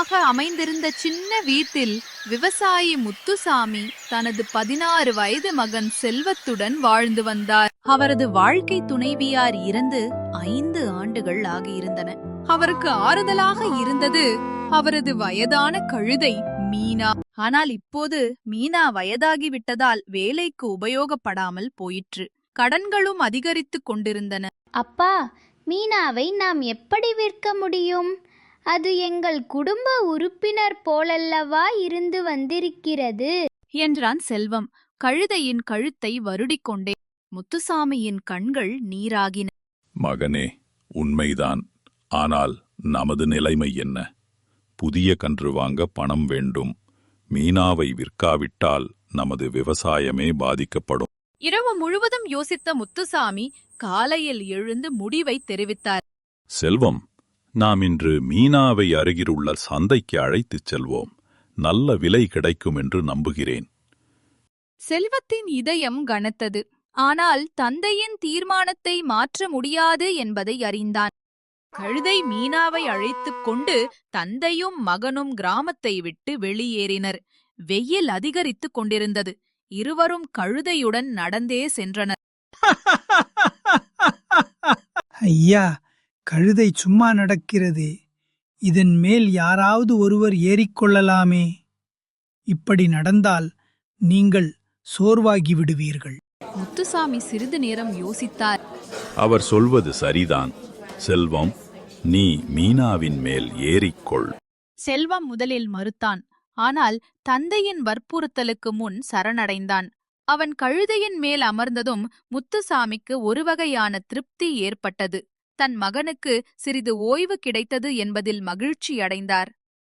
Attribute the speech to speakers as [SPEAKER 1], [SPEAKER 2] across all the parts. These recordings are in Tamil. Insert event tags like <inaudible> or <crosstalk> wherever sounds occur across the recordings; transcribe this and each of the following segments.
[SPEAKER 1] ஓரமாக அமைந்திருந்த சின்ன வீட்டில் விவசாயி முத்துசாமி தனது பதினாறு வயது மகன் செல்வத்துடன் வாழ்ந்து வந்தார். அவரது வாழ்க்கை துணைவியார் இறந்து ஐந்து ஆண்டுகள் ஆகியிருந்தன. அவருக்கு ஆறுதலாக இருந்தது அவரது வயதான கழுதை மீனா. ஆனால் இப்போது மீனா வயதாகிவிட்டதால் வேலைக்கு உபயோகப்படாமல் போயிற்று. கடன்களும் அதிகரித்துக் கொண்டிருந்தன.
[SPEAKER 2] அப்பா மீனாவை நாம் எப்படி விற்க முடியும்? அது எங்கள் குடும்ப உறுப்பினர் போலல்லவா இருந்து வந்திருக்கிறது.
[SPEAKER 1] என்றான் செல்வம். கழுதையின் கழுத்தை வருடிக்கொண்டே முத்துசாமியின் கண்கள் நீராகின.
[SPEAKER 3] மகனே உண்மைதான். ஆனால் நமது நிலைமை என்ன? புதிய கன்று வாங்க பணம் வேண்டும். மீனாவை விற்காவிட்டால் நமது விவசாயமே பாதிக்கப்படும்.
[SPEAKER 1] இரவு முழுவதும் யோசித்த முத்துசாமி காலையில் எழுந்து முடிவை தெரிவித்தார்.
[SPEAKER 3] செல்வம் நாம் இன்று மீனாவை அருகிலுள்ள சந்தைக்கு அழைத்துச் செல்வோம். நல்ல விலை கிடைக்கும் என்று நம்புகிறேன்.
[SPEAKER 1] செல்வத்தின் இதயம் கனத்தது. ஆனால் தந்தையின் தீர்மானத்தை மாற்ற முடியாது என்பதை அறிந்தான். கழுதை மீனாவை அழைத்துக் கொண்டு தந்தையும் மகனும் கிராமத்தை விட்டு வெளியேறினர். வெயில் அதிகரித்துக் கொண்டிருந்தது. இருவரும் கழுதையுடன் நடந்தே சென்றனர்.
[SPEAKER 4] ஐயா கழுதை சும்மா நடக்கிறதே. இதன் மேல் யாராவது ஒருவர் ஏறிக்கொள்ளலாமே இப்படி நடந்தால் நீங்கள் சோர்வாகி விடுவீர்கள்.
[SPEAKER 1] முத்துசாமி சிறிது நேரம் யோசித்தார்.
[SPEAKER 3] அவர் சொல்வது சரிதான். செல்வம் நீ மீனாவின் மேல் ஏறிக்கொள்
[SPEAKER 1] செல்வம் முதலில் மறுத்தான். ஆனால் தந்தையின் வற்புறுத்தலுக்கு முன் சரணடைந்தான். அவன் கழுதையின் மேல் அமர்ந்ததும் முத்துசாமிக்கு ஒரு வகையான திருப்தி ஏற்பட்டது. தன் மகனுக்கு சிறிது ஓய்வு கிடைத்தது என்பதில் மகிழ்ச்சி அடைந்தார்.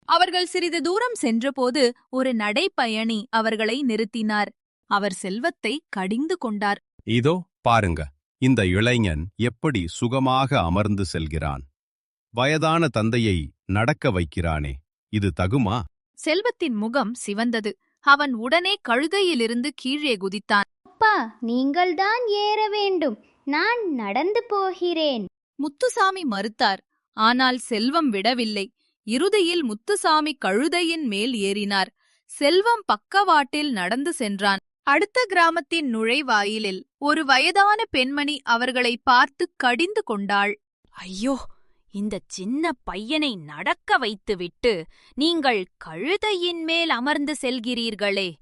[SPEAKER 1] அவர்கள் சிறிது தூரம் சென்றபோது ஒரு நடைப்பயணி அவர்களை நிறுத்தினார். அவர் செல்வத்தை கடிந்து கொண்டார்.
[SPEAKER 5] இதோ பாருங்க. இந்த இளைஞன் எப்படி சுகமாக அமர்ந்து செல்கிறான். வயதான தந்தையை நடக்க வைக்கிறானே. இது தகுமா?
[SPEAKER 1] செல்வத்தின் முகம் சிவந்தது. அவன் உடனே கழுதையிலிருந்து கீழே குதித்தான்.
[SPEAKER 2] அப்பா நீங்கள்தான் ஏற வேண்டும். நான் நடந்து போகிறேன்.
[SPEAKER 1] முத்துசாமி மறுத்தார். ஆனால் செல்வம் விடவில்லை. இறுதியில் முத்துசாமி கழுதையின் மேல் ஏறினார். செல்வம் பக்கவாட்டில் நடந்து சென்றான். அடுத்த கிராமத்தின் நுழைவாயிலில் ஒரு வயதான பெண்மணி அவர்களை பார்த்து கடிந்து கொண்டாள்.
[SPEAKER 6] ஐயோ! இந்த சின்ன பையனை நடக்க வைத்துவிட்டு நீங்கள் கழுதையின் மேல் அமர்ந்து செல்கிறீர்களே.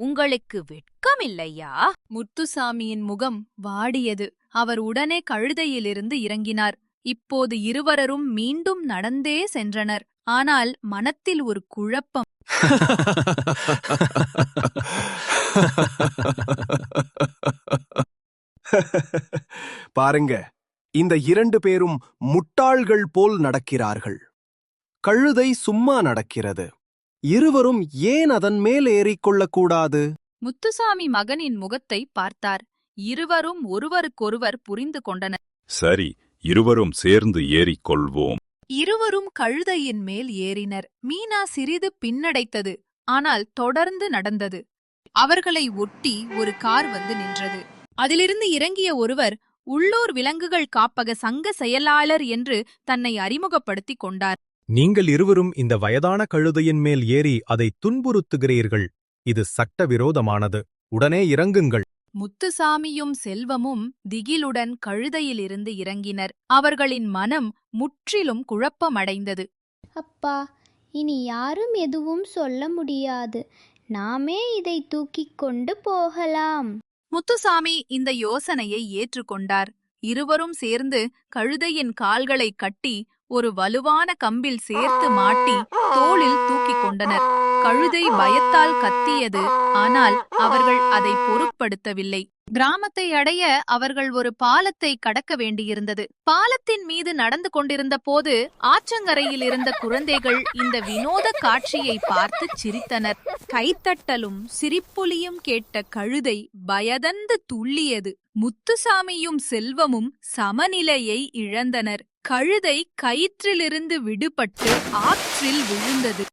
[SPEAKER 6] உங்களுக்கு வெட்கமில்லையா?
[SPEAKER 1] முத்துசாமியின் முகம் வாடியது. அவர் உடனே கழுதையிலிருந்து இறங்கினார். இப்போது இருவரும் மீண்டும் நடந்தே சென்றனர். ஆனால் மனத்தில் ஒரு குழப்பம். <laughs>
[SPEAKER 7] பாருங்க இந்த இரண்டு பேரும் முட்டாள்கள் போல் நடக்கிறார்கள். கழுதை சும்மா நடக்கிறது. இருவரும் ஏன் அதன் மேல் ஏறிக்கொள்ளக்கூடாது?
[SPEAKER 1] முத்துசாமி மகனின் முகத்தை பார்த்தார். இருவரும் ஒருவருக்கொருவர் புரிந்து கொண்டனர்.
[SPEAKER 3] சரி இருவரும் சேர்ந்து ஏறிக்கொள்வோம்
[SPEAKER 1] இருவரும் கழுதையின் மேல் ஏறினர். மீனா சிறிது பின்னடைத்தது. ஆனால் தொடர்ந்து நடந்தது. அவர்களை ஒட்டி ஒரு கார் வந்து நின்றது. அதிலிருந்து இறங்கிய ஒருவர் உள்ளூர் விலங்குகள் காப்பக சங்க செயலாளர் என்று தன்னை அறிமுகப்படுத்திக் கொண்டார்.
[SPEAKER 8] நீங்கள் இருவரும் இந்த வயதான கழுதையின் மேல் ஏறி அதை துன்புறுத்துகிறீர்கள். இது சட்டவிரோதமானது. உடனே இறங்குங்கள்.
[SPEAKER 1] முத்துசாமியும் செல்வமும் திகிலுடன் கழுதையிலிருந்து இறங்கினர். அவர்களின் மனம் முற்றிலும் குழப்பமடைந்தது.
[SPEAKER 2] அப்பா இனி யாரும் எதுவும் சொல்ல முடியாது. நாமே இதை தூக்கிக் கொண்டு போகலாம்.
[SPEAKER 1] முத்துசாமி இந்த யோசனையை ஏற்றுக்கொண்டார். இருவரும் சேர்ந்து கழுதையின் கால்களை கட்டி ஒரு வலுவான கம்பில் சேர்த்து மாட்டி தோளில் தூக்கிக் கொண்டனர். கழுதை பயத்தால் கத்தியது. ஆனால் அவர்கள் அதை பொருட்படுத்தவில்லை. கிராமத்தை அடைய அவர்கள் ஒரு பாலத்தை கடக்க வேண்டியிருந்தது. பாலத்தின் மீது நடந்து கொண்டிருந்த போது ஆற்றங்கரையில் இருந்த குழந்தைகள் இந்த வினோத காட்சியை பார்த்து சிரித்தனர். கைத்தட்டலும் சிரிப்பொலியும் கேட்ட கழுதை பயதந்து துள்ளியது. முத்துசாமியும் செல்வமும் சமநிலையை இழந்தனர். கழுதை கயிற்றிலிருந்து விடுபட்டு ஆற்றில் விழுந்தது.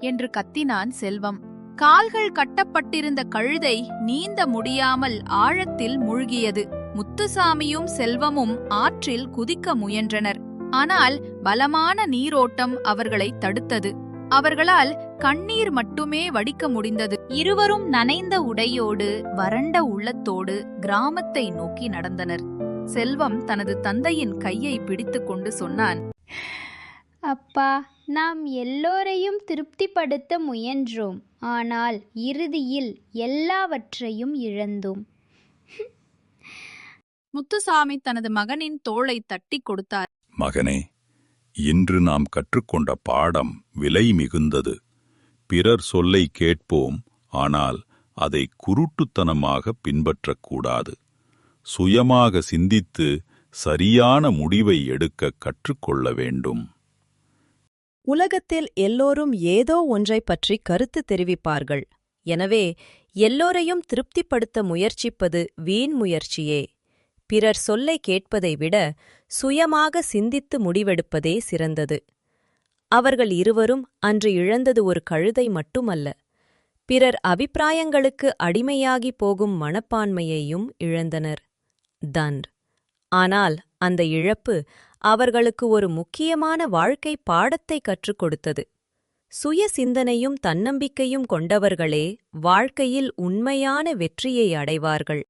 [SPEAKER 1] என்று கத்தினான் செல்வம். கால்கள் கட்டப்பட்டிருந்த கழுதை நீந்த முடியாமல் ஆழத்தில் மூழ்கியது. முத்துசாமியும் செல்வமும் ஆற்றில் குதிக்க முயன்றனர். ஆனால் பலமான நீரோட்டம் அவர்களை தடுத்தது. அவர்களால் கண்ணீர் மட்டுமே வடிக்க முடிந்தது. இருவரும் நனைந்த உடையோடு வறண்ட உள்ளத்தோடு கிராமத்தை நோக்கி நடந்தனர். செல்வம் தனது தந்தையின் கையை பிடித்துக் கொண்டு சொன்னான்.
[SPEAKER 2] அப்பா நாம் எல்லோரையும் திருப்திப்படுத்த முயன்றோம். ஆனால் இறுதியில் எல்லாவற்றையும் இழந்தோம்.
[SPEAKER 1] முத்துசாமி தனது மகனின் தோளை தட்டி கொடுத்தார்.
[SPEAKER 3] மகனே இன்று நாம் கற்றுக்கொண்ட பாடம் விலை மிகுந்தது. பிறர் சொல்லை கேட்போம் ஆனால் அதை குருட்டுத்தனமாக பின்பற்றக்கூடாது. சுயமாக சிந்தித்து சரியான முடிவை எடுக்க கற்றுக்கொள்ள வேண்டும்.
[SPEAKER 9] உலகத்தில் எல்லோரும் ஏதோ ஒன்றைப் பற்றி கருத்து தெரிவிப்பார்கள். எனவே எல்லோரையும் திருப்திப்படுத்த முயற்சிப்பது வீண் முயற்சியே. பிறர் சொல்லை கேட்பதை விட சுயமாக சிந்தித்து முடிவெடுப்பதே சிறந்தது. அவர்கள் இருவரும் அன்று இழந்தது ஒரு கழுதை மட்டுமல்ல. பிறர் அபிப்பிராயங்களுக்கு அடிமையாகி போகும் மனப்பான்மையையும் இழந்தனர். தன். ஆனால் அந்த இழப்பு அவர்களுக்கு ஒரு முக்கியமான வாழ்க்கை பாடத்தை கற்றுக் கொடுத்தது. சுய சிந்தனையும் தன்னம்பிக்கையும் கொண்டவர்களே வாழ்க்கையில் உண்மையான வெற்றியை அடைவார்கள்.